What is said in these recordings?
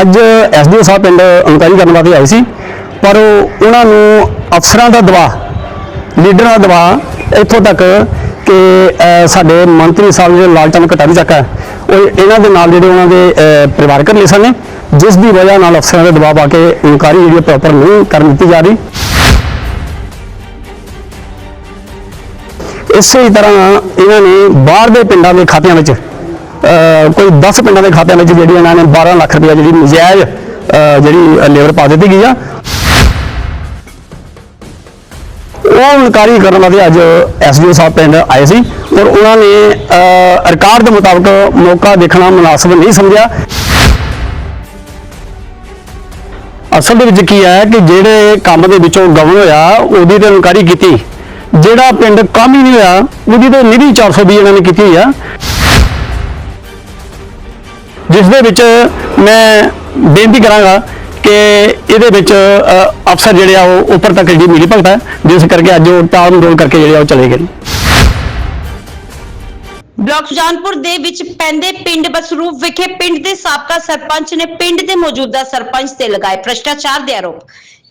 ਅੱਜ ਐਸਡੀਓ ਸਾਹਿਬ ਪਿੰਡ ਇਨਕੁਆਇਰੀ ਕਰਨ ਵਾਸਤੇ ਆਏ ਸੀ ਪਰ ਉਹ- ਉਹਨਾਂ ਨੂੰ ਅਫਸਰਾਂ ਦਾ ਦਬਾਅ ਲੀਡਰਾਂ ਦਾ ਦਬਾਅ ਇੱਥੋਂ ਤੱਕ ਕਿ ਸਾਡੇ ਮੰਤਰੀ ਸਾਹਿਬ ਜਿਹੜੇ ਲਾਲਟਨ ਕਟਾਰੀ ਚੱਕ ਹੈ ਉਹ ਇਹਨਾਂ ਦੇ ਨਾਲ ਜਿਹੜੇ ਉਹਨਾਂ ਦੇ ਅਹ, ਪਰਿਵਾਰਕ ਰਿਲੇਸ਼ਨ ਨੇ ਜਿਸ ਦੀ ਵਜ੍ਹਾ ਨਾਲ ਅਫਸਰਾਂ ਦੇ ਦਬਾਅ ਪਾ ਕੇ ਇਨਕੁਆਇਰੀ ਜਿਹੜੀ ਪ੍ਰੋਪਰ ਨਹੀਂ ਕਰਨ ਦਿੱਤੀ ਜਾ ਰਹੀ। ਇਸੇ ਤਰ੍ਹਾਂ ਇਹਨਾਂ ਨੇ ਬਾਹਰ ਦੇ ਪਿੰਡਾਂ ਦੇ ਖਾਤਿਆਂ ਵਿੱਚ ਕੋਈ 10 ਪਿੰਡਾਂ ਦੇ ਖਾਤਿਆਂ ਵਿੱਚ ਜਿਹੜੀ ਇਹਨਾਂ ਨੇ 12 ਲੱਖ ਰੁਪਏ ਜਿਹੜੀ ਨਜਾਇਜ਼ ਜਿਹੜੀ ਲੇਬਰ ਪਾ ਦਿੱਤੀ ਗਈ ਆ। ਉਹ ਇਨਕਾਰੀ ਕਰਨ ਵਾਸਤੇ ਅੱਜ ਐਸਡੀਓ ਸਾਹਿਬ ਪਿੰਡ ਆਏ ਸੀ ਔਰ ਉਹਨਾਂ ਨੇ ਰਿਕਾਰਡ ਦੇ ਮੁਤਾਬਕ ਮੌਕਾ ਦੇਖਣਾ ਮੁਨਾਸਬ ਨਹੀਂ ਸਮਝਿਆ। ਅਸਲ ਦੇ ਵਿੱਚ ਕੀ ਹੈ ਕਿ ਜਿਹੜੇ ਕੰਮ ਦੇ ਵਿੱਚੋਂ ਗਵਨ ਹੋਇਆ, ਉਹਦੀ ਤੇ ਇਨਕਾਰੀ ਕੀਤੀ। ਜਿਹੜਾ ਪਿੰਡ ਕੰਮ ਹੀ ਨਹੀਂ ਹੋਇਆ, ਉਹਦੀ ਤੇ ਨਿਧੀ 420 ਇਹਨਾਂ ਨੇ ਕੀਤੀ ਆ। ਜਿਸ ਦੇ ਵਿੱਚ ਮੈਂ ਬੇਨਤੀ ਕਰਾਂਗਾ ਕਿ ਇਹਦੇ ਵਿੱਚ ਅਫਸਰ ਜਿਹੜੇ ਆ ਉਹ ਉੱਪਰ ਤੱਕ ਜਿਹੜੀ ਮਿਲੀ ਭਗਤ ਹੈ, ਜਿਸ ਕਰਕੇ ਅੱਜ ਉਹ ਟਾਲ ਰੋਲ ਕਰਕੇ ਜਿਹੜੇ ਆ ਉਹ ਚਲੇ ਗਏ ਬਲਾਕ ਸੁਜਾਨਪੁਰ ਦੇ ਵਿੱਚ ਪੈਂਦੇ ਪਿੰਡ ਬਸਰੂਪ ਵਿਖੇ ਪਿੰਡ ਦੇ ਸਾਬਕਾ ਸਰਪੰਚ ਨੇ ਪਿੰਡ ਦੇ ਮੌਜੂਦਾ ਸਰਪੰਚ ਤੇ ਲਗਾਏ ਭ੍ਰਿਸ਼ਟਾਚਾਰ ਦੇ ਆਰੋਪ।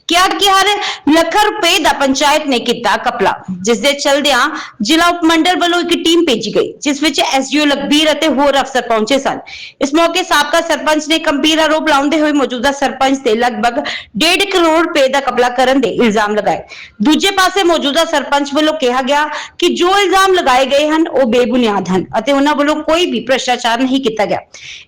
ਕਿਹਾ ਕਿ ਹਰ ਲੱਖਾਂ ਰੁਪਏ ਦਾ ਪੰਚਾਇਤ ਨੇ ਕੀਤਾ ਕਪਲਾ ਜਿਸ ਦੇ ਚਲਦਿਆਂ ਜ਼ਿਲ੍ਹਾ ਉਪਮੰਡਲ ਵੱਲੋਂ ਇੱਕ ਟੀਮ ਭੇਜੀ ਗਈ, ਜਿਸ ਵਿੱਚ ਐਸਡੀਓ ਲਖਬੀਰ ਅਤੇ ਹੋਰ ਅਫਸਰ ਪਹੁੰਚੇ ਸਨ। ਇਸ ਮੌਕੇ ਸਾਬਕਾ ਸਰਪੰਚ ਨੇ ਗੰਭੀਰ ਆਰੋਪ ਲਾਉਂਦੇ ਹੋਏ ਮੌਜੂਦਾ ਸਰਪੰਚ ਤੇ ਲਗਭਗ 1.5 ਕਰੋੜ ਰੁਪਏ ਦਾ ਕਪਲਾ ਕਰਨ ਦੇ ਇਲਜ਼ਾਮ ਲਗਾਏ। ਦੂਜੇ ਪਾਸੇ ਮੌਜੂਦਾ ਸਰਪੰਚ ਵੱਲੋਂ ਕਿਹਾ ਗਿਆ ਕਿ ਜੋ ਇਲਜ਼ਾਮ ਲਗਾਏ ਗਏ ਹਨ, ਉਹ ਬੇਬੁਨਿਆਦ ਹਨ ਅਤੇ ਉਹਨਾਂ ਵੱਲੋਂ ਕੋਈ ਵੀ ਭ੍ਰਿਸ਼ਟਾਚਾਰ ਨਹੀਂ ਕੀਤਾ ਗਿਆ।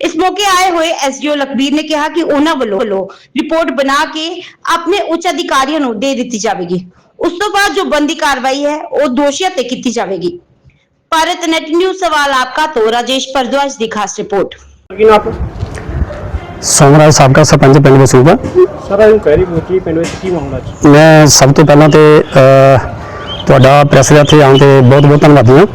ਇਸ ਮੌਕੇ ਆਏ ਹੋਏ ਐਸਡੀਓ ਲਖਬੀਰ ਨੇ ਕਿਹਾ ਕਿ ਉਹਨਾਂ ਵੱਲੋਂ ਵੱਲੋਂ ਰਿਪੋਰਟ ਬਣਾ ਕੇ ਆਪਣੇ ਉੱਚ ਅਧਿਕਾਰੀਆਂ ਨੂੰ ਦੇ ਦਿੱਤੀ ਜਾਵੇਗੀ। ਉਸ ਤੋਂ ਬਾਅਦ ਜੋ ਬੰਦੀ ਕਾਰਵਾਈ ਹੈ ਉਹ ਦੋਸ਼ੀਆਂ ਤੇ ਕੀਤੀ ਜਾਵੇਗੀ। ਭਾਰਤ ਨੈਟ ਨਿਊਜ਼ ਸਵਾਲ ਆਪਕਾ ਤੋਂ ਰਾਜੇਸ਼ ਭਰਦਵਾਜ ਦੀ ਖਾਸ ਰਿਪੋर्ट ਕੀ ਨਾਮ ਸੋਮਰਾਜ ਸਾਬਕਾ ਸਰਪੰਚ ਪਿੰਡ ਵਸੂਬਾ ਸਾਰਾ ਇਹਨੂੰ ਕਹਿ ਰਹੀ ਪਹੁੰਚੀ ਪਿੰਡ ਵਿੱਚ ਕੀ ਮਾਮਲਾ ਚ ਮੈਂ ਸਭ ਤੋਂ ਪਹਿਲਾਂ ਤੇ ਤੁਹਾਡਾ ਪ੍ਰੈਸ ਦੇ ਇੱਥੇ ਆਉਣ ਤੇ ਬਹੁਤ ਬਹੁਤ ਧੰਨਵਾਦੀ ਹਾਂ।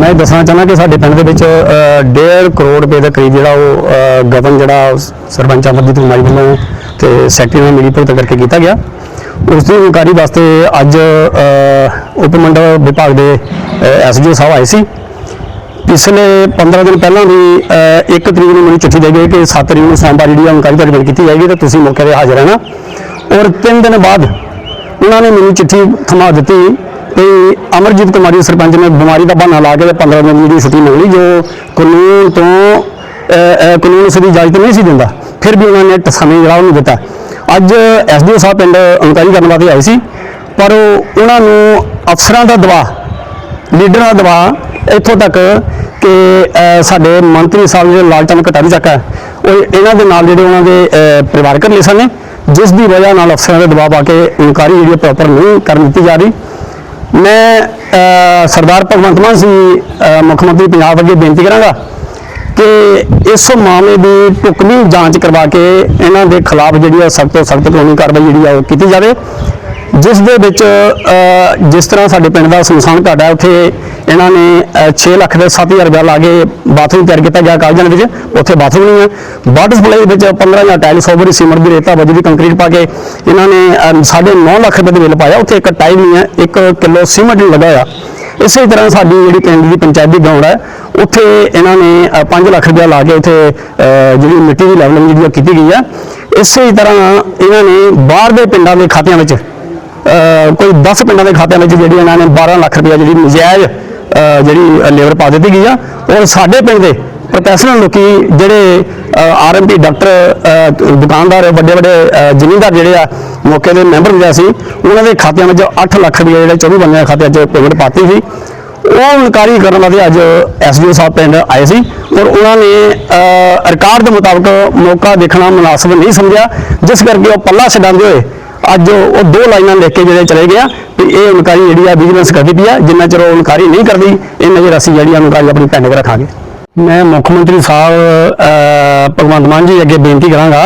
ਮੈਂ ਇਹ ਦੱਸਣਾ ਚਾਹੁੰਦਾ ਕਿ ਸਾਡੇ ਪਿੰਡ ਦੇ ਵਿੱਚ ਅ, ਡੇਢ ਕਰੋੜ ਰੁਪਏ ਦਾ ਕਰੀਬ ਜਿਹੜਾ ਉਹ ਅ, ਗਬਨ ਜਿਹੜਾ ਸਰਪੰਚ ਅਮਰਜੀਤ ਕੁਮਾਰੀ ਵੱਲੋਂ ਤੇ ਸੈਕਟਰੀ ਨਾਲ ਮਿਲੀ ਭਗਤ ਕਰਕੇ ਕੀਤਾ ਗਿਆ। ਉਸ ਦੀ ਇਨਕੁਆਇਰੀ ਵਾਸਤੇ ਅੱਜ ਉਪ ਮੰਡਲ ਵਿਭਾਗ ਦੇ ਐਸਡੀਓ ਸਾਹਿਬ ਆਏ ਸੀ। ਪਿਛਲੇ 15 ਦਿਨ ਪਹਿਲਾਂ ਵੀ 1 ਤਰੀਕ ਨੂੰ ਮੈਨੂੰ ਚਿੱਠੀ ਦੇ ਗਈ ਕਿ 7 ਤਰੀਕ ਨੂੰ ਸੋਮਵਾਰ ਜਿਹੜੀ ਆ ਇਨਕੁਆਇਰੀ ਤੁਹਾਡੀ ਵੱਲ ਕੀਤੀ ਜਾਏਗੀ ਤੇ ਤੁਸੀਂ ਮੌਕੇ ਤੇ ਹਾਜ਼ਰ ਰਹਿਣਾ। ਔਰ 3 ਦਿਨ ਬਾਅਦ ਉਹਨਾਂ ਨੇ ਮੈਨੂੰ ਚਿੱਠੀ ਥਮਾ ਦਿੱਤੀ ਕਿ ਅਮਰਜੀਤ ਕੁਮਾਰੀ ਸਰਪੰਚ ਨੇ ਬਿਮਾਰੀ ਦਾ ਬਹਾਨਾ ਲਾ ਕੇ ਤੇ 15 ਦਿਨ ਦੀ ਛੁੱਟੀ ਮੰਗ ਲਈ, ਜੋ ਕਾਨੂੰਨ ਤੋਂ ਕਾਨੂੰਨ ਉਸ ਦੀ ਇਜਾਜ਼ਤ ਨਹੀਂ ਸੀ ਦਿੰਦਾ। ਫਿਰ ਵੀ ਉਹਨਾਂ ਨੇ ਟ- ਸਮੇਂ ਜਿਹੜਾ ਉਹਨੂੰ ਦਿੱਤਾ। ਅੱਜ ਐਸਡੀਓ ਸਾਹਿਬ ਪਿੰਡ ਇਨਕੁਆਇਰੀ ਕਰਨ ਵਾਸਤੇ ਆਏ ਸੀ, ਪਰ ਉਹਨਾਂ ਨੂੰ ਅਫਸਰਾਂ ਦਾ ਦਬਾਅ, ਲੀਡਰਾਂ ਦਾ ਦਬਾਅ ਇੱਥੋਂ ਤੱਕ ਕਿ ਸਾਡੇ ਮੰਤਰੀ ਸਾਹਿਬ ਜਿਹੜੇ ਲਾਲਟਨ ਕਟਾਰੀ ਚੱਕ ਹੈ, ਉਹ ਇਹਨਾਂ ਦੇ ਨਾਲ ਜਿਹੜੇ ਉਹਨਾਂ ਦੇ ਪਰਿਵਾਰਕ ਰਿਲੇਸ਼ਨ ਨੇ, ਜਿਸ ਦੀ ਵਜ੍ਹਾ ਨਾਲ ਅਫਸਰਾਂ ਦੇ ਦਬਾਅ ਪਾ ਕੇ ਇਨਕੁਆਇਰੀ ਜਿਹੜੀ ਪ੍ਰੋਪਰ ਨਹੀਂ ਕਰਨ ਦਿੱਤੀ ਜਾ ਰਹੀ। ਮੈਂ ਸਰਦਾਰ ਭਗਵੰਤ ਮਾਨ ਸੀ ਮੁੱਖ ਮੰਤਰੀ ਪੰਜਾਬ ਅੱਗੇ ਬੇਨਤੀ ਕਰਾਂਗਾ ਕਿ ਇਸ ਮਾਮਲੇ ਦੀ ਢੁਕਵੀਂ ਜਾਂਚ ਕਰਵਾ ਕੇ ਇਹਨਾਂ ਦੇ ਖਿਲਾਫ ਜਿਹੜੀ ਆ ਸਖਤ ਤੋਂ ਸਖਤ ਕਾਨੂੰਨੀ ਕਾਰਵਾਈ ਜਿਹੜੀ ਆ ਉਹ ਕੀਤੀ ਜਾਵੇ। ਜਿਸ ਦੇ ਵਿੱਚ ਜਿਸ ਤਰ੍ਹਾਂ ਸਾਡੇ ਪਿੰਡ ਦਾ ਸਮਸਾਨ ਘਾਟ ਹੈ ਉੱਥੇ ਇਹਨਾਂ ਨੇ ਅਹ, 6 ਲੱਖ ਦੇ 7000 ਰੁਪਏ ਲਾ ਕੇ ਬਾਥਰੂਮ ਤਿਆਰ ਕੀਤਾ ਗਿਆ ਕਾਲਜਾਂ ਦੇ ਵਿੱਚ। ਉੱਥੇ ਬਾਥਰੂਮ ਨਹੀਂ ਹੈ ਵਾਟਰ ਸਪਲਾਈ ਦੇ ਵਿੱਚ 15 ਜਾਂ ਟਾਇਲ ਸੋਬਰੀ ਸੀਮੈਂਟ ਦੀ ਰੇਤਾ ਵਜਦੀ ਕੰਕਰੀਟ ਪਾ ਕੇ ਇਹਨਾਂ ਨੇ ਅਹ, ਸਾਢੇ 9 ਲੱਖ ਰੁਪਏ ਦੇ ਬਿੱਲ ਪਾਇਆ। ਉੱਥੇ ਇੱਕ ਟਾਈਲ ਨਹੀਂ ਹੈ 1 ਕਿਲੋ ਸੀਮੈਂਟ ਨਹੀਂ ਲੱਗਾ ਹੋਇਆ ਇਸੇ ਤਰ੍ਹਾਂ ਸਾਡੀ ਜਿਹੜੀ ਪਿੰਡ ਦੀ ਪੰਚਾਇਤ ਦੀ ਗਰਾਊਂਡ ਹੈ ਉੱਥੇ ਇਹਨਾਂ ਨੇ 5 ਲੱਖ ਰੁਪਏ ਲਾ ਕੇ ਉੱਥੇ ਜਿਹੜੀ ਮਿੱਟੀ ਦੀ ਲੈਵਲਿੰਗ ਜਿਹੜੀ ਉਹ ਕੀਤੀ ਗਈ ਆ। ਇਸੇ ਤਰ੍ਹਾਂ ਇਹਨਾਂ ਨੇ ਬਾਹਰ ਦੇ ਪਿੰਡਾਂ ਦੇ ਖਾਤਿਆਂ ਵਿੱਚ ਕੋਈ 10 ਪਿੰਡਾਂ ਦੇ ਖਾਤਿਆਂ ਵਿੱਚ ਜਿਹੜੀ ਇਹਨਾਂ ਨੇ 12 ਲੱਖ ਰੁਪਏ ਜਿਹੜੀ ਨਜਾਇਜ਼ ਜਿਹੜੀ ਲੇਬਰ ਪਾ ਦਿੱਤੀ ਗਈ ਆ। ਔਰ ਸਾਡੇ ਪਿੰਡ ਦੇ ਪ੍ਰੋਫੈਸ਼ਨਲ ਲੋਕੀ ਜਿਹੜੇ ਆਰਐਮਪੀ ਡਾਕਟਰ ਦੁਕਾਨਦਾਰ, ਵੱਡੇ ਵੱਡੇ ਜ਼ਮੀਨਦਾਰ ਜਿਹੜੇ ਆ, ਮੌਕੇ ਦੇ ਮੈਂਬਰ ਜਿਹੜਾ ਸੀ, ਉਹਨਾਂ ਦੇ ਖਾਤਿਆਂ ਵਿੱਚ 8 ਲੱਖ ਰੁਪਏ ਜਿਹੜੇ 24 ਬੰਦਿਆਂ ਦੇ ਖਾਤਿਆਂ 'ਚ ਪੇਮੈਂਟ ਪਾਤੀ ਸੀ। ਉਹ ਇਨਕਾਰੀ ਕਰਨ ਵਾਸਤੇ ਅੱਜ ਐਸਡੀਓ ਸਾਹਿਬ ਪਿੰਡ ਆਏ ਸੀ ਔਰ ਉਹਨਾਂ ਨੇ ਰਿਕਾਰਡ ਦੇ ਮੁਤਾਬਕ ਮੌਕਾ ਦੇਖਣਾ ਮੁਨਾਸਬ ਨਹੀਂ ਸਮਝਿਆ, ਜਿਸ ਕਰਕੇ ਉਹ ਪੱਲਾ ਛਡਾਉਂਦੇ ਹੋਏ ਅੱਜ ਉਹ ਦੋ ਲਾਈਨਾਂ ਲਿਖ ਕੇ ਜਿਹੜੇ ਚਲੇ ਗਿਆ ਵੀ ਇਹ ਇਨਕਾਰੀ ਜਿਹੜੀ ਆ ਵਿਜੀਲੈਂਸ ਕਰਦੀ ਪਈ ਆ, ਜਿੰਨਾ ਚਿਰ ਉਹ ਇਨਕਾਰੀ ਨਹੀਂ ਕਰਦੀ ਇਹਨਾਂ ਚਿਰ ਅਸੀਂ ਜਿਹੜੀ ਆ ਇਨਕਾਰੀ ਆਪਣੀ ਭੈਣ ਰੱਖਾਂਗੇ। ਮੈਂ ਮੁੱਖ ਮੰਤਰੀ ਸਾਹਿਬ ਭਗਵੰਤ ਮਾਨ ਜੀ ਅੱਗੇ ਬੇਨਤੀ ਕਰਾਂਗਾ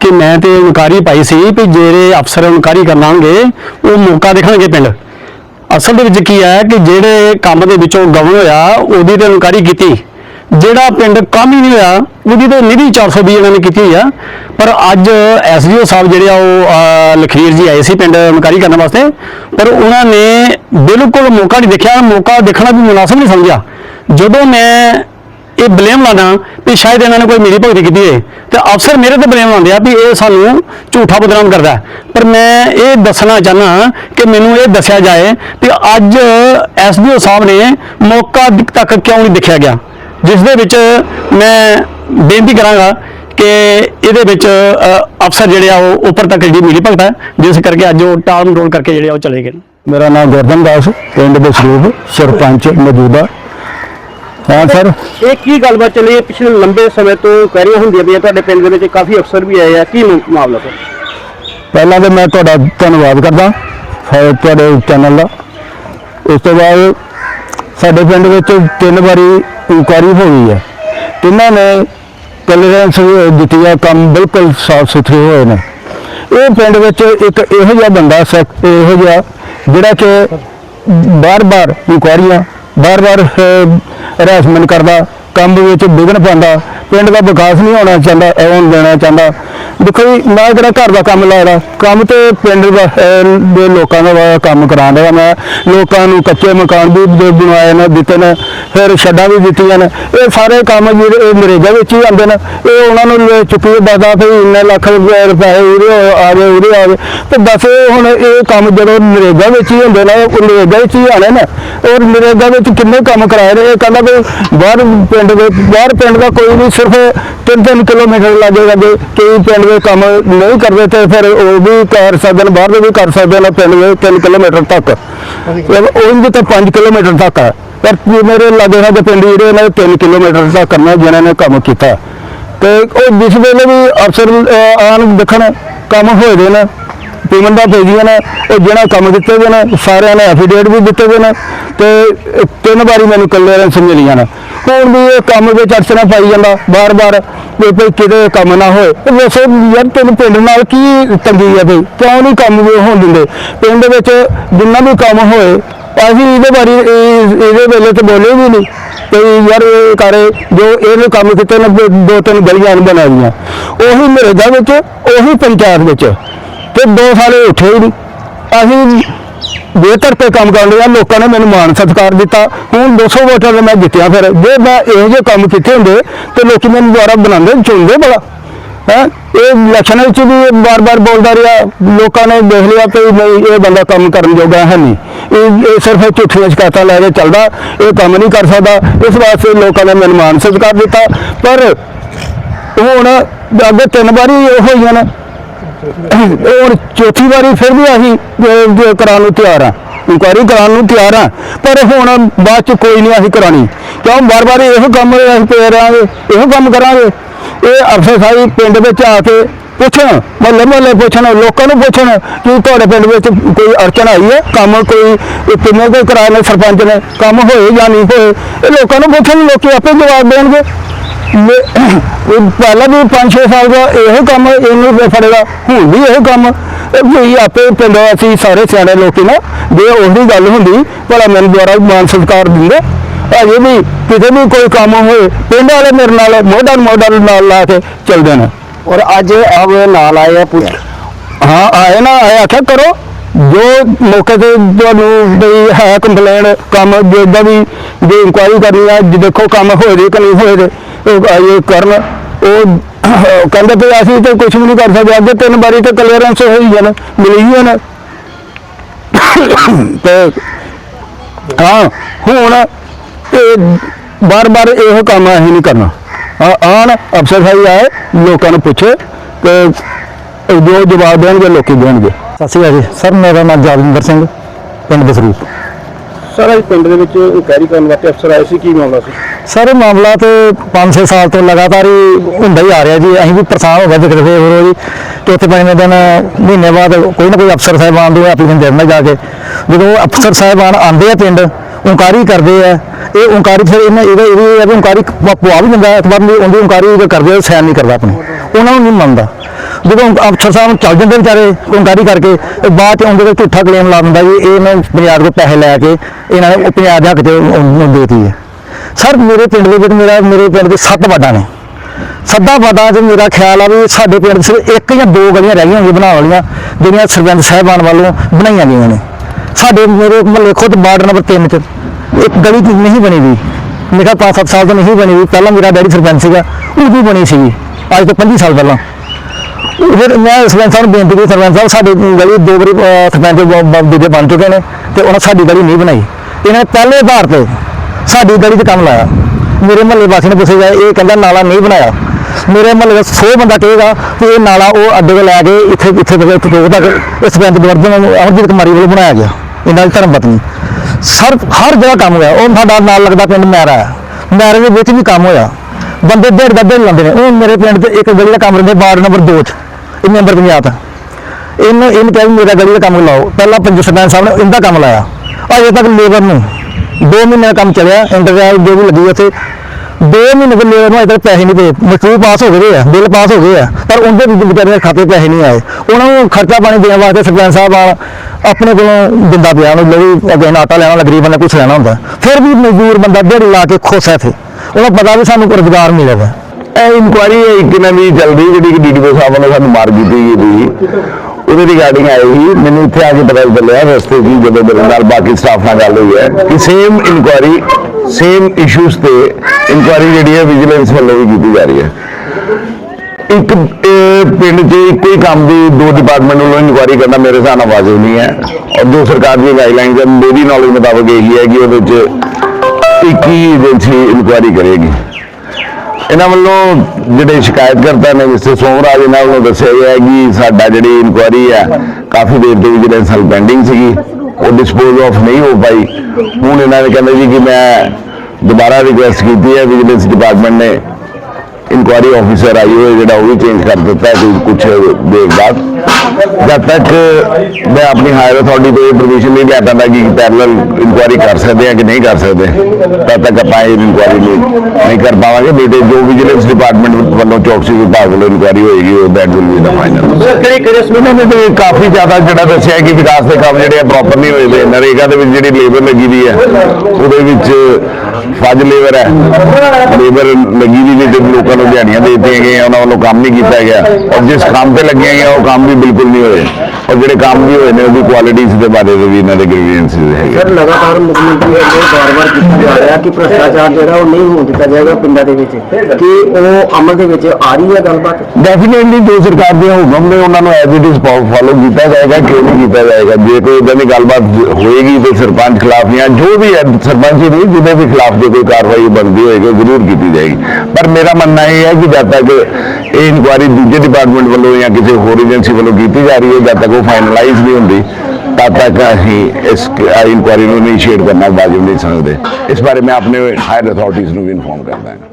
ਕਿ ਮੈਂ ਤੇ ਇਨਕਾਰੀ ਪਾਈ ਸੀ ਵੀ ਜਿਹੜੇ ਅਫਸਰ ਇਨਕਾਰੀ ਕਰਨ ਆਉਣਗੇ ਉਹ ਮੌਕਾ ਦੇਖਣਗੇ ਪਿੰਡ। ਅਸਲ ਦੇ ਵਿੱਚ ਕੀ ਹੈ ਕਿ ਜਿਹੜੇ ਕੰਮ ਦੇ ਵਿੱਚੋਂ ਗਵਨ ਹੋਇਆ ਉਹਦੀ ਤੇ ਇਨਕਾਰੀ ਕੀਤੀ। ਜਿਹੜਾ ਪਿੰਡ ਕੰਮ ਹੀ ਨਹੀਂ ਹੋਇਆ ਉਹਦੀ ਤੇ ਨਿਧੀ 420 ਇਹਨਾਂ ਨੇ ਕੀਤੀ ਆ। ਪਰ ਅੱਜ ਐਸਡੀਓ ਸਾਹਿਬ ਜਿਹੜੇ ਆ ਉਹ ਅਹ, ਲਖੀਰ ਜੀ ਆਏ ਸੀ ਪਿੰਡ ਇਨਕੁਆਇਰੀ ਕਰਨ ਵਾਸਤੇ। ਪਰ ਉਹਨਾਂ ਨੇ ਬਿਲਕੁਲ ਮੌਕਾ ਨਹੀਂ ਦੇਖਿਆ ਮੌਕਾ ਦੇਖਣਾ ਵੀ ਮੁਨਾਸਬ ਨਹੀਂ ਸਮਝਿਆ। ਜਦੋਂ ਮੈਂ ਇਹ ਬਲੇਮ ਲਾਣਾ ਵੀ ਸ਼ਾਇਦ ਇਹਨਾਂ ਨੇ ਕੋਈ ਮੇਰੀ ਭਗਤੀ ਕੀਤੀ ਹੈ ਤੇ ਅਫਸਰ ਮੇਰੇ ਤੇ ਬਲੇਮ ਲਾਉਂਦੇ ਆ ਵੀ ਇਹ ਸਾਨੂੰ ਝੂਠਾ ਬਦਨਾਮ ਕਰਦਾ ਪਰ ਮੈਂ ਇਹ ਦੱਸਣਾ ਚਾਹਨਾ ਕਿ ਮੈਨੂੰ ਇਹ ਦੱਸਿਆ ਜਾਏ ਕਿ ਅੱਜ ਐਸਡੀਓ ਸਾਹਿਬ ਨੇ ਮੌਕਾ ਤੱਕ ਕਿਉਂ ਨਹੀਂ ਦਿਖਿਆ ਗਿਆ। ਜਿਸ ਦੇ ਵਿੱਚ ਮੈਂ ਬੇਨਤੀ ਕਰਾਂਗਾ ਕਿ ਇਹਦੇ ਵਿੱਚ ਅਫਸਰ ਜਿਹੜੇ ਆ ਉਹ ਉੱਪਰ ਤੱਕ ਜਿਹੜੀ ਮਿਲੀ ਭਗਤ ਹੈ, ਜਿਸ ਕਰਕੇ ਅੱਜ ਉਹ ਟਾਲ ਮਟੋਲ ਕਰਕੇ ਜਿਹੜੇ ਆ ਉਹ ਚਲੇ ਗਏ ਨੇ। ਮੇਰਾ ਨਾਮ ਗੁਰਦਨ ਦਾਸ, ਪਿੰਡ ਦੇ ਸਰੂਪ, ਸਰਪੰਚ ਮੌਜੂਦਾ। ਹਾਂ ਸਰ। ਇਹ ਕੀ ਗੱਲਬਾਤ ਚੱਲੀ? ਹੈ ਪਿਛਲੇ ਲੰਬੇ ਸਮੇਂ ਤੋਂ ਕੁਐਰੀਆਂ ਹੁੰਦੀਆਂ ਪਈਆਂ ਤੁਹਾਡੇ ਪਿੰਡ ਦੇ ਵਿੱਚ ਕਾਫੀ ਅਫਸਰ ਵੀ ਆਏ ਆ। ਕੀ ਮ- ਮਾਮਲਾ ਸਰ? ਪਹਿਲਾਂ ਤਾਂ ਮੈਂ ਤੁਹਾਡਾ ਧੰਨਵਾਦ ਕਰਦਾ ਫਿਰ ਤੁਹਾਡੇ ਚੈਨਲ ਦਾ। ਉਸ ਤੋਂ ਬਾਅਦ ਸਾਡੇ ਪਿੰਡ ਵਿੱਚ ਤਿੰਨ ਵਾਰੀ ਇਨਕੁਆਰੀ ਹੋ ਗਈ ਹੈ। ਤਿੰਨਾਂ ਨੇ ਕਲੀਅਰੈਂਸ ਦਿੱਤੀ ਹੈ ਕੰਮ ਬਿਲਕੁਲ ਸਾਫ਼ ਸੁਥਰੇ ਹੋਏ ਨੇ। ਇਹ ਪਿੰਡ ਵਿੱਚ ਇੱਕ ਇਹੋ ਜਿਹਾ ਬੰਦਾ ਸੈਕ ਇਹੋ ਜਿਹਾ ਜਿਹੜਾ ਕਿ ਬਾਰ-ਬਾਰ ਇਨਕੁਆਰੀਆਂ ਬਾਰ-ਬਾਰ ਹਰਾਸਮੈਂਟ ਕਰਦਾ ਕੰਮ ਵਿੱਚ ਵਿਘਨ ਪਾਉਂਦਾ, ਪਿੰਡ ਦਾ ਵਿਕਾਸ ਨਹੀਂ ਹੋਣਾ ਚਾਹੁੰਦਾ ਹੋਣ ਦੇਣਾ ਚਾਹੁੰਦਾ। ਦੇਖੋ ਜੀ ਮੈਂ ਜਿਹੜਾ ਘਰ ਦਾ ਕੰਮ ਲਾਇਆ ਕੰਮ ਤੇ ਪਿੰਡ ਦਾ, ਦੇ ਲੋਕਾਂ ਦਾ ਕੰਮ ਕਰਾਉਣ ਡਿਆ ਮੈਂ। ਲੋਕਾਂ ਨੂੰ ਕੱਚੇ ਮਕਾਨ ਵੀ ਦੇ ਬਣਵਾਏ ਨੇ ਦਿੱਤੇ ਨੇ ਫਿਰ ਛੱਡਾਂ ਵੀ ਦਿੱਤੀਆਂ ਨੇ। ਇਹ ਸਾਰੇ ਕੰਮ ਜਿਹੜੇ ਇਹ ਨਰੇਗਾ ਵਿੱਚ ਹੀ ਆਉਂਦੇ ਨੇ। ਇਹ ਉਹਨਾਂ ਨੂੰ ਲੈ ਚੁੱਕੀ ਦੱਸਦਾ ਵੀ ਇੰਨੇ ਲੱਖ ਰੁਪਏ ਰੁਪਏ ਉਰੇ ਆ ਗਏ ਉਰੇ ਆ ਗਏ ਤੇ ਦੱਸ ਹੁਣ ਇਹ ਕੰਮ ਜਦੋਂ ਨਰੇਗਾ ਵਿੱਚ ਹੀ ਹੁੰਦੇ ਨੇ ਉਹ ਨਰੇਗਾ ਵਿੱਚ ਹੀ ਆਣੇ ਨੇ। ਔਰ ਨਰੇਗਾ ਵਿੱਚ ਕਿੰਨੇ ਕੰਮ ਕਰਾਏ ਨੇ ਇਹ ਕਹਿੰਦਾ ਵੀ ਬਾਹਰ ਪਿੰਡ ਦੇ ਬਾਹਰ ਪਿੰਡ ਦਾ ਕੋਈ ਨਹੀਂ ਸਿਰਫ 3-3 ਕਿਲੋਮੀਟਰ ਲੱਗੇ ਲੱਗੇ ਕਈ ਪਿੰਡ ਦੇ ਕੰਮ ਨਹੀਂ ਕਰਦੇ ਤੇ ਫਿਰ ਉਹ ਵੀ ਕਰ ਸਕਦੇ ਨੇ ਬਾਹਰ ਦੇ ਵੀ ਕਰ ਸਕਦੇ ਨੇ ਪਿੰਡ ਦੇ 3 ਕਿਲੋਮੀਟਰ ਤੱਕ। ਉਹ ਤਾਂ 5 ਕਿਲੋਮੀਟਰ ਤੱਕ ਹੈ। ਪਰ ਮੇਰੇ ਲਾਗੇ ਸਾਡੇ ਪਿੰਡ ਜਿਹੜੇ ਨੇ 3 ਕਿਲੋਮੀਟਰ ਤੱਕ ਕਰਨਾ ਜਿਨ੍ਹਾਂ ਨੇ ਕੰਮ ਕੀਤਾ। ਤੇ ਉਹ ਜਿਸ ਵੇਲੇ ਵੀ ਅਫਸਰ ਆਉਣ ਦੇਖਣ ਕੰਮ ਹੋਏ ਦੇ ਨੇ ਪੇਮੈਂਟਾਂ ਭੇਜੀਆਂ ਨੇ ਉਹ ਜਿਹੜਾ ਕੰਮ ਦਿੱਤੇ ਗਏ ਨੇ ਸਾਰਿਆਂ ਨੇ ਐਫੀਡੇਵਿਟ ਵੀ ਦਿੱਤੇ ਗਏ ਨੇ ਤੇ ਤਿੰਨ ਵਾਰੀ ਮੈਨੂੰ ਕਲੀਅਰੈਂਸ ਮਿਲੀਆਂ ਨੇ। ਹੁਣ ਵੀ ਇਹ ਕੰਮ ਵਿੱਚ ਅੜਚਣਾ ਪਾਈ ਜਾਂਦਾ ਬਾਰ-ਬਾਰ ਵੀ ਭਈ ਕਿਤੇ ਕੰਮ ਨਾ ਹੋਏ। ਤੇ ਵੈਸੇ ਯਾਰ ਤੈਨੂੰ ਪਿੰਡ ਨਾਲ ਕੀ ਤੰਗੀ ਹੈ ਭਈ ਕਿਉਂ ਨਹੀਂ ਕੰਮ ਵੀ ਹੋਣ ਦਿੰਦੇ? ਪਿੰਡ ਵਿੱਚ ਜਿੰਨਾ ਵੀ ਕੰਮ ਹੋਏ, ਅਸੀਂ ਇਹਦੇ ਬਾਰੇ ਇਹਦੇ ਵੇਲੇ ਤੇ ਬੋਲੇ ਵੀ ਨਹੀਂ ਤੇ ਯਾਰ ਇਹ ਕਰੇ, ਜੋ ਇਹਨੇ ਕੰਮ ਕੀਤੇ ਨੇ, ਦੋ- ਤਿੰਨ ਗਲੀਆਂ ਨੇ ਬਣਾ ਉਹੀ ਮਰੇਗਾ ਵਿੱਚ, ਉਹੀ ਪੰਚਾਇਤ ਵਿੱਚ। ਤੇ ਦੋ ਸਾਲੇ ਉੱਠੇ ਹੀ ਨਹੀਂ ਅਸੀਂ ਬਿਹਤਰ ਤੇ ਕੰਮ ਕਰਨ ਲਿਆ ਲੋਕਾਂ ਨੇ ਮੈਨੂੰ ਮਾਣ ਸਤਿਕਾਰ ਦਿੱਤਾ। ਹੁਣ 200 ਵੋਟਾਂ ਦੇ ਮੈਂ ਜਿੱਤਿਆ ਫਿਰ। ਜੇ ਮੈਂ ਇਹੋ ਜਿਹੇ ਕੰਮ ਕੀਤੇ ਹੁੰਦੇ, ਤੇ ਲੋਕੀ ਮੈਨੂੰ ਦੁਬਾਰਾ ਬਣਾਉਂਦੇ, ਚੁਣਦੇ ਬੜਾ ਹੈ? ਇਹ ਇਲੈਕਸ਼ਨ ਵਿੱਚ ਵੀ ਬਾਰ-ਬਾਰ ਬੋਲਦਾ ਰਿਹਾ। ਲੋਕਾਂ ਨੇ ਦੇਖ ਲਿਆ ਕਿ ਨਹੀਂ ਇਹ ਬੰਦਾ ਕੰਮ ਕਰਨ ਜੋਗਾ ਹੈ ਨਹੀਂ। ਇਹ ਇਹ ਸਿਰਫ ਝੂਠੀਆਂ ਸ਼ਿਕਾਇਤਾਂ ਲੈ ਕੇ ਚੱਲਦਾ। ਇਹ ਕੰਮ ਨਹੀਂ ਕਰ ਸਕਦਾ। ਇਸ ਵਾਸਤੇ ਲੋਕਾਂ ਨੇ ਮੈਨੂੰ ਮਾਣ ਸਤਿਕਾਰ ਦਿੱਤਾ। ਪਰ ਹੁਣ ਅੱਗੇ ਤਿੰਨ ਵਾਰੀ ਉਹ ਹੋਈਆਂ ਨੇ। ਹੁਣ ਚੌਥੀ ਵਾਰੀ ਫਿਰ ਵੀ ਅਸੀਂ ਕਰਾਉਣ ਨੂੰ ਤਿਆਰ ਆ। ਇਨਕੁਆਇਰੀ ਕਰਾਉਣ ਨੂੰ ਤਿਆਰ ਆ। ਪਰ ਹੁਣ ਬਾਅਦ ਚ ਕੋਈ ਨਹੀਂ ਅਸੀਂ ਕਰਾਣੀ ਕਿਉਂ? ਬਾਰ-ਬਾਰ ਇਹੋ ਕੰਮ ਅਸੀਂ ਪੇ ਰਹਾਂਗੇ। ਇਹੋ ਕੰਮ ਕਰਾਂਗੇ। ਇਹ ਅਫਸਰ ਸਾਹਿਬ ਪਿੰਡ ਵਿੱਚ ਆ ਕੇ ਪੁੱਛਣ, ਮਹੱਲੇ ਮਹੱਲੇ ਪੁੱਛਣ, ਲੋਕਾਂ ਨੂੰ ਪੁੱਛਣ ਕਿ ਤੁਹਾਡੇ ਪਿੰਡ ਵਿੱਚ ਕੋਈ ਅੜਚਨ ਆਈ ਹੈ? ਕੰਮ ਕੋਈ ਕਿੰਨੇ ਕੋਈ ਕਰਾਏ ਨੇ ਸਰਪੰਚ ਨੇ? ਕੰਮ ਹੋਏ ਜਾਂ ਨਹੀਂ ਹੋਏ? ਇਹ ਲੋਕਾਂ ਨੂੰ ਪੁੱਛਣ ਲੋਕੀ ਆਪੇ ਜਵਾਬ ਦੇਣਗੇ। ਇਹ ਪਹਿਲਾਂ ਵੀ 5-6 ਸਾਲ ਦਾ ਇਹੋ ਕੰਮ ਇਹਨੂੰ ਫੜੇਗਾ ਹੁਣ ਵੀ ਇਹੋ ਕੰਮ। ਵੀ ਆਪੇ ਪਿੰਡ ਅਸੀਂ ਸਾਰੇ ਸਿਆਣੇ ਲੋਕੀ ਨਾ ਜੇ ਉਹਦੀ ਗੱਲ ਹੁੰਦੀ ਭਲਾ ਮੈਨੂੰ ਦੁਆਰਾ ਮਾਨ ਸਤਿਕਾਰ ਦਿੰਦੇ। ਅਜੇ ਵੀ ਕਿਤੇ ਵੀ ਕੋਈ ਕੰਮ ਹੋਏ ਪਿੰਡ ਵਾਲੇ ਮੇਰੇ ਨਾਲ ਮੋਢਾ ਮੋਢਾ ਨਾਲ ਲਾ ਕੇ ਚੱਲਦੇ ਨੇ। ਔਰ ਅੱਜ ਆਪ ਨਾਲ ਆਏ ਆ ਹਾਂ ਆਏ ਨਾ ਆਏ ਆਖਿਆ ਕਰੋ। ਜੋ ਮੌਕੇ ਤੇ ਤੁਹਾਨੂੰ ਵੀ ਹੈ ਕੰਪਲੇਨ ਕੰਮ ਜਿੱਦਾਂ ਵੀ ਜੇ ਇਨਕੁਆਇਰੀ ਕਰਨੀ ਆ, ਜੇ ਦੇਖੋ ਕੰਮ ਹੋਏ ਦੇ ਕਿ ਨਹੀਂ ਹੋਏ ਦੇ ਉਹ ਆਏ ਕਰਨ। ਉਹ ਕਹਿੰਦੇ ਵੀ ਅਸੀਂ ਤੇ ਕੁਝ ਵੀ ਨਹੀਂ ਕਰ ਸਕਦੇ। ਅੱਗੇ ਤਿੰਨ ਵਾਰੀ ਤੇ ਕਲੀਅਰੈਂਸ ਹੋਈ ਜਨ ਮਿਲੀ ਹੀ ਨੇ। ਤੇ ਹਾਂ, ਹੁਣ ਇਹ ਬਾਰ-ਬਾਰ ਇਹੋ ਕੰਮ ਅਸੀਂ ਨਹੀਂ ਕਰਨਾ। ਆ ਆਣ ਅਫਸਰ ਸਾਹਿਬ ਆਏ, ਲੋਕਾਂ ਨੂੰ ਪੁੱਛੇ ਤੇ ਜੋ ਜਵਾਬ ਦੇਣਗੇ ਲੋਕੀ ਦੇਣਗੇ। ਸਤਿ ਸ਼੍ਰੀ ਅਕਾਲ ਜੀ। ਸਰ ਮੇਰਾ ਨਾਮ ਜਗਵਿੰਦਰ ਸਿੰਘ ਪਿੰਡ ਬਸਰੂਪ। ਸਰ ਅੱਜ ਪਿੰਡ ਦੇ ਵਿੱਚ ਇਨਕੁਆਇਰੀ ਕਰਨ ਵਾਸਤੇ ਅਫਸਰ ਆਏ ਸੀ ਕੀ ਮਾਮਲਾ ਸੀ? ਸਰ ਇਹ ਮਾਮਲਾ ਤੇ 5-6 ਸਾਲ ਤੋਂ ਲਗਾਤਾਰ ਹੀ ਹੁੰਦਾ ਹੀ ਆ ਰਿਹਾ ਜੀ। ਅਸੀਂ ਵੀ ਪਰੇਸ਼ਾਨ ਹੋ ਗਏ ਜਿਕਰ ਫੇਰ ਹੋ ਜੀ ਚੌਥੇ ਪੰਜਵੇਂ ਦਿਨ ਮਹੀਨੇ ਬਾਅਦ ਕੋਈ ਨਾ ਕੋਈ ਅਫਸਰ ਸਾਹਿਬਾਨ ਦੇ ਐਪਲੀਕੇਸ਼ਨ ਦੇਣਾ ਜਾ ਕੇ ਜਦੋਂ ਅਫਸਰ ਸਾਹਿਬਾਨ ਆਉਂਦੇ ਆ ਪਿੰਡ ਉਂਕਾਰੀ ਕਰਦੇ ਆ ਇਹ ਉਂਕਾਰੀ ਫਿਰ ਇਹਨਾਂ ਇਹਦਾ ਇਹ ਵੀ ਪ- ਪਵਾ ਵੀ ਦਿੰਦਾ ਇੱਕ ਵਾਰ ਨਹੀਂ ਉਹਦੀ ਜਦੋਂ ਕਰਦੇ ਆ ਸਾਈਨ ਨਹੀਂ ਕਰਦਾ ਆਪਣੇ। ਉਹਨਾਂ ਨੂੰ ਨਹੀਂ ਮੰਨਦਾ। ਜਦੋਂ ਅਫਸਰ ਸਾਹਿਬ ਨੂੰ ਚੱਲ ਜਾਂਦੇ ਵਿਚਾਰੇ ਉਂਕਾਰੀ ਕਰਕੇ, ਤੇ ਬਾਅਦ ਚ ਆਉਂਦੇ ਤੇ ਝੂਠਾ ਕਲੇਮ ਲਾ ਦਿੰਦਾ ਜੀ ਇਹ ਮੈਂ ਪੰਜਾਬ ਤੋਂ ਪੈਸੇ ਲੈ ਕੇ ਇਹਨਾਂ ਨੇ ਉਹ ਪੰਜਾਬ ਦੇ ਹੱਕ ਚ ਉਹਨੂੰ ਦੇਤੀ ਹੈ। ਸਰ, ਮੇਰੇ ਪਿੰਡ ਦੇ ਵਿੱਚ ਮੇਰਾ, ਮੇਰੇ ਪਿੰਡ ਦੇ ਸੱਤ ਵਾਰਡਾਂ ਨੇ। ਸੱਦਾ ਵਾਰਡਾਂ 'ਚ ਮੇਰਾ ਖਿਆਲ ਆ ਵੀ ਸਾਡੇ ਪਿੰਡ 'ਚ ਸਿਰਫ ਇੱਕ ਜਾਂ ਦੋ ਗਲੀਆਂ ਰਹਿ ਗਈਆਂ ਹੋਣਗੀਆਂ ਬਣਾਉਣ ਵਾਲੀਆਂ, ਜਿਹੜੀਆਂ ਸਰਪੰਚ ਸਾਹਿਬਾਨ ਵੱਲੋਂ ਬਣਾਈਆਂ ਗਈਆਂ ਨੇ। ਸਾਡੇ ਮੇਰੇ ਮਹੱਲੇ ਖੁਦ ਵਾਰਡ ਨੰਬਰ 3 'ਚ ਇੱਕ ਗਲੀ ਨਹੀਂ ਬਣੀ ਵੀ। ਮੇਰਾ 5-7 ਸਾਲ ਤੋਂ ਨਹੀਂ ਬਣੀ ਵੀ। ਪਹਿਲਾਂ ਮੇਰਾ ਡੈਡੀ ਸਰਪੰਚ ਸੀਗਾ, ਉਹ ਵੀ ਬਣੀ ਸੀਗੀ। ਅੱਜ ਤੋਂ 25 ਸਾਲ ਪਹਿਲਾਂ। ਫਿਰ ਮੈਂ ਸਰਪੰਚ ਸਾਹਿਬ ਨੂੰ ਬੇਨਤੀ ਕੀਤੀ ਸਰਪੰਚ ਸਾਹਿਬ ਸਾਡੀ ਗਲੀ ਦੋ ਵਾਰੀ ਅਹ, ਸਰਪੰਚ ਬ- ਬ- ਦੂਜੇ ਬਣ ਚੁੱਕੇ ਨੇ ਤੇ ਉਹਨਾਂ ਸਾਡੀ ਗਲੀ ਨਹੀਂ ਬਣਾਈ। ਇਹਨਾਂ ਨੇ ਪਹਿਲੇ ਆਧਾਰ ਤੇ ਸਾਡੀ ਗਲੀ 'ਚ ਕੰਮ ਲਾਇਆ। ਮੇਰੇ ਮਹੱਲੇ ਵਾਸੀ ਨੇ ਪੁੱਛਿਆ ਇਹ ਕਹਿੰਦਾ ਨਾਲਾ ਨਹੀਂ ਬਣਾਇਆ। ਮੇਰੇ ਮਹੱਲੇ ਦਾ 100 ਬੰਦਾ ਕਹੇਗਾ ਕਿ ਇਹ ਨਾਲਾ ਉਹ ਅੱਡੇ ਤੋਂ ਲੈ ਕੇ ਇੱਥੇ ਇੱਥੇ ਤੱਕ ਟੋਕ ਤੱਕ ਇਸ ਸਰਪੰਚ ਦਵਰਜਨ ਅਮਰਜੀਤ ਕੁਮਾਰੀ ਵੱਲੋਂ ਬਣਾਇਆ ਗਿਆ। ਇਹਨਾਂ ਦੀ ਧਰਮ ਪਤਨੀ। ਸਰ ਹਰ ਜਗ੍ਹਾ ਕੰਮ ਹੋਇਆ। ਉਹ ਸਾਡਾ ਨਾਲ ਲੱਗਦਾ ਪਿੰਡ ਮੈਰਾ ਹੈ। ਮੈਰੇ ਦੇ ਵਿੱਚ ਵੀ ਕੰਮ ਹੋਇਆ। ਬੰਦੇ ਡੇਢ ਦਾ ਡੇਢ ਲਾਉਂਦੇ ਨੇ। ਉਹ ਮੇਰੇ ਪਿੰਡ ਤੇ ਇੱਕ ਗਲੀ ਦਾ ਕੰਮ ਰਹਿੰਦੇ ਵਾਰਡ ਨੰਬਰ 2 ਚ। ਇਹ ਮੈਂਬਰ ਪੰਚਾਇਤ ਇਹਨੂੰ ਇਹਨੂੰ ਕਿਹਾ ਵੀ ਮੇਰਾ ਗਲੀ ਦਾ ਕੰਮ ਲਾਓ। ਪਹਿਲਾਂ ਪੰਜ ਸਰਪੰਚ ਸਾਹਿਬ ਨੇ ਇਹਦਾ ਕੰਮ ਲਾਇਆ। ਅਜੇ ਤੱਕ ਲੇਬਰ ਨੂੰ 2 ਮਹੀਨੇ ਦਾ ਕੰਮ ਚੱਲਿਆ। ਇੰਟਰਵਿਊ ਜੋ ਵੀ ਲੱਗੀ ਉੱਥੇ। 2 ਮਹੀਨੇ ਦੇ ਲੇਬਰ ਨੂੰ ਅਜੇ ਤੱਕ ਪੈਸੇ ਨਹੀਂ ਪਏ। ਮਜ਼ਦੂਰ ਪਾਸ ਹੋ ਗਏ ਆ ਬਿੱਲ ਪਾਸ ਹੋ ਗਏ ਆ। ਪਰ ਉਹਦੇ ਵੀ ਵਿਚਾਰੇ ਦੇ ਖਾਤੇ ਪੈਸੇ ਨਹੀਂ ਆਏ। ਉਹਨਾਂ ਨੂੰ ਖਰਚਾ ਪਾਣੀ ਦੇਣ ਵਾਸਤੇ ਸਰਪੰਚ ਸਾਹਿਬ ਆ ਆਪਣੇ ਕੋਲੋਂ ਦਿੰਦਾ ਪਿਆ। ਉਹਨੂੰ ਲਈ ਅੱਗੇ ਨਾਲ ਆਟਾ ਲੈਣਾ ਹੁੰਦਾ, ਗਰੀਬ ਬੰਦਾ ਕੁਛ ਲੈਣਾ ਹੁੰਦਾ। ਫਿਰ ਵੀ ਮਜ਼ਦੂਰ ਬੰਦਾ ਦਿਹਾੜੀ ਲਾ ਕੇ ਖੁਸ਼ ਹੈ ਇੱਥੇ। ਉਹਦਾ ਪਤਾ ਵੀ ਸਾਨੂੰ ਕੋਈ ਰੁਜ਼ਗਾਰ ਮਿਲੇਗਾ ਇਹ ਇਨਕੁਆਰੀ ਇੱਕ ਨਵੀਂ ਚੱਲਦੀ ਜਿਹੜੀ ਕਿ ਡੀਡੀਓ ਸਾਹਿਬ ਵੱਲੋਂ ਸਾਨੂੰ ਮਾਰ ਕੀਤੀ ਗਈ ਸੀ। ਉਹਦੇ ਰਿਗਾਰਡਿੰਗ ਆਈ ਸੀ। ਮੈਨੂੰ ਇੱਥੇ ਆ ਕੇ ਪਤਾ ਚੱਲਿਆ ਰਸਤੇ 'ਚ ਜਦੋਂ ਮੇਰੇ ਨਾਲ ਬਾਕੀ ਸਟਾਫ ਨਾਲ ਗੱਲ ਹੋਈ ਹੈ ਕਿ ਸੇਮ ਇਨਕੁਆਰੀ ਸੇਮ ਇਸ਼ੂਜ਼ ਤੇ ਇਨਕੁਆਰੀ ਜਿਹੜੀ ਹੈ ਵਿਜੀਲੈਂਸ ਵੱਲੋਂ ਵੀ ਕੀਤੀ ਜਾ ਰਹੀ ਹੈ। ਇੱਕ ਪਿੰਡ 'ਚ ਇੱਕੋ ਹੀ ਕੰਮ ਦੀ ਦੋ ਡਿਪਾਰਟਮੈਂਟ ਵੱਲੋਂ ਇਨਕੁਆਰੀ ਕਰਨਾ ਮੇਰੇ ਹਿਸਾਬ ਨਾਲ ਵਾਜਬ ਨਹੀਂ ਹੈ। ਔਰ ਜੋ ਸਰਕਾਰ ਦੀ ਗਾਈਡਲਾਈਨਸ ਹੈ ਮੇਰੀ ਨੌਲੇਜ ਮੁਤਾਬਕ ਇਹੀ ਹੈ ਕਿ ਉਹਦੇ 'ਚ ਇੱਕ ਹੀ ਏਜੰਸੀ ਇਨਕੁਆਰੀ ਕਰੇਗੀ। ਇਹਨਾਂ ਵੱਲੋਂ ਜਿਹੜੇ ਸ਼ਿਕਾਇਤਕਰਤਾ ਨੇ ਮਿਸਟਰ ਸੋਮਰਾਜ ਇਹਨਾਂ ਵੱਲੋਂ ਦੱਸਿਆ ਗਿਆ ਹੈ ਕਿ ਸਾਡਾ ਜਿਹੜੀ ਇਨਕੁਆਰੀ ਹੈ, ਕਾਫੀ ਦੇਰ ਤੋਂ ਵਿਜੀਲੈਂਸ ਨਾਲ ਪੈਂਡਿੰਗ ਸੀਗੀ, ਉਹ ਡਿਸਪੋਜ਼ ਆਫ ਨਹੀਂ ਹੋ ਪਾਈ। ਹੁਣ ਇਹਨਾਂ ਨੇ ਕਹਿੰਦੇ ਜੀ ਕਿ ਮੈਂ ਦੁਬਾਰਾ ਰਿਕੁਐਸਟ ਕੀਤੀ ਹੈ ਵਿਜੀਲੈਂਸ ਡਿਪਾਰਟਮੈਂਟ ਨੇ ਇਨਕੁਆਰੀ ਆਫੀਸਰ ਆਈ ਹੋਏ ਜਿਹੜਾ ਉਹ ਵੀ ਚੇਂਜ ਕਰ ਦਿੱਤਾ ਹੈ ਕੁਝ ਦੇਰ ਬਾਅਦ। ਜਦ ਤੱਕ ਮੈਂ ਆਪਣੀ ਹਾਇਰ ਅਥਾਰਟੀ ਤੋਂ ਪਰਮਿਸ਼ਨ ਨਹੀਂ ਲੈ ਪਾਉਂਦਾ ਕਿ ਪੈਰਲਲ ਇਨਕੁਆਰੀ ਕਰ ਸਕਦੇ ਆ ਕਿ ਨਹੀਂ ਕਰ ਸਕਦੇ। ਤਦ ਤੱਕ ਆਪਾਂ ਇਹ ਇਨਕੁਆਰੀ ਨਹੀਂ ਕਰ ਪਾਵਾਂਗੇ। ਬੇਟੇ ਜੋ ਵਿਜੀਲੈਂਸ ਡਿਪਾਰਟਮੈਂਟ ਵੱਲੋਂ ਚੌਕਸੀ ਵਿਭਾਗ ਵੱਲੋਂ ਇਨਕੁਆਰੀ ਹੋਏਗੀ ਉਹ that will be the final ਕਿਹੜੇ ਕਿਹੜੇ ਇਹਨਾਂ ਨੇ ਤੇ ਕਾਫੀ ਜ਼ਿਆਦਾ ਜਿਹੜਾ ਦੱਸਿਆ ਕਿ ਵਿਕਾਸ ਦੇ ਕੰਮ ਜਿਹੜੇ ਆ ਪ੍ਰੋਪਰ ਨਹੀਂ ਹੋਏ ਦੇ ਨਰੇਗਾ ਦੇ ਵਿੱਚ ਜਿਹੜੀ ਲੇਬਰ ਲੱਗੀ ਦੀ ਹੈ ਉਹਦੇ ਵਿੱਚ ਫੱਜ ਲੇਬਰ ਹੈ। ਲੇਬਰ ਲੱਗੀ ਦੀ ਤੇ ਲੋਕਾਂ ਨੂੰ ਦਿਹਾੜੀਆਂ ਦੇ ਦਿੱਤੀਆਂ ਗਈਆਂ ਉਹਨਾਂ ਵੱਲੋਂ ਕੰਮ ਨਹੀਂ ਕੀਤਾ ਗਿਆ। ਔਰ ਜਿਸ ਕੰਮ ਤੇ ਲੱਗੀਆਂ ਗਈਆਂ ਉਹ ਕੰਮ ਵੀ ਬਿਲਕੁਲ ਨਹੀਂ ਹੋਏ। ਔਰ ਜਿਹੜੇ ਕੰਮ ਵੀ ਹੋਏ ਨੇ ਉਹਦੀ ਕੁਆਲਿਟੀਜ਼ ਦੇ ਬਾਰੇ ਦੇ ਵੀ ਇਹਨਾਂ ਦੇ ਗ੍ਰੀਵੈਂਸਿਸ ਹੈਗੇ ਸਰ ਲਗਾਤਾਰ ਮੁੱਖ ਮੰਤਰੀ ਵੱਲੋਂ ਬਾਰ-ਬਾਰ ਕੀਤਾ ਜਾ ਰਿਹਾ ਕਿ ਭ੍ਰਸ਼ਟਾਚਾਰ ਜਿਹੜਾ ਉਹ ਨਹੀਂ ਹੋਣ ਦਿੱਤਾ ਜਾਏਗਾ ਪਿੰਡਾਂ ਦੇ ਵਿੱਚ। ਕਿ ਉਹ ਅਮਲ ਦੇ ਵਿੱਚ ਆ ਰਹੀ ਹੈ ਗੱਲਬਾਤ? ਡੈਫੀਨੇਟਲੀ ਜੋ ਸਰਕਾਰ ਦੇ ਹੁਕਮ ਨੇ ਉਹਨਾਂ ਨੂੰ ਐਜ਼ ਇਟ ਇਜ਼ ਫਾਲੋ ਕੀਤਾ ਜਾਏਗਾ ਕਿਉਂ ਨਹੀਂ ਕੀਤਾ ਜਾਏਗਾ? ਜੇ ਕੋਈ ਇਦਾਂ ਦੀ ਗੱਲਬਾਤ ਹੋਏਗੀ ਤੇ ਸਰਪੰਚ ਖਿਲਾਫ ਜਾਂ ਜੋ ਵੀ ਹੈ ਸਰਪੰਚ ਨਹੀਂ ਜਿਹਦੇ ਵੀ ਖਿਲਾਫ ਜੇ ਕੋਈ ਕਾਰਵਾਈ ਬਣਦੀ ਹੋਏਗੀ ਜ਼ਰੂਰ ਕੀਤੀ ਜਾਏਗੀ। ਪਰ ਮੇਰਾ ਮੰਨਣਾ ਇਹ ਹੈ ਕਿ ਜਦ ਤੱਕ ਇਹ ਇਨਕੁਆਇਰੀ ਦੂਜੇ ਡਿਪਾਰਟਮੈਂਟ ਵੱਲੋਂ ਜਾਂ ਕਿਸੇ ਹੋਰ ਏਜੰਸੀ ਵੱਲੋਂ ਕੀਤੀ ਜਾ ਰਹੀ ਹੈ, ਜਦ ਤੱਕ ਉਹ ਫਾਈਨਲਾਈਜ਼ ਨਹੀਂ ਹੁੰਦੀ, ਤਦ ਤੱਕ ਅਸੀਂ ਇਸ ਇਨਕੁਆਰੀ ਨੂੰ ਇਨੀਸ਼ੀਏਟ ਕਰਨਾ ਵਾਜਬ ਨਹੀਂ ਸਮਝਦੇ। ਇਸ ਬਾਰੇ ਮੈਂ ਆਪਣੇ ਹਾਇਰ ਅਥਾਰਟੀਜ਼ ਨੂੰ ਵੀ ਇਨਫੋਰਮ ਕਰਦਾ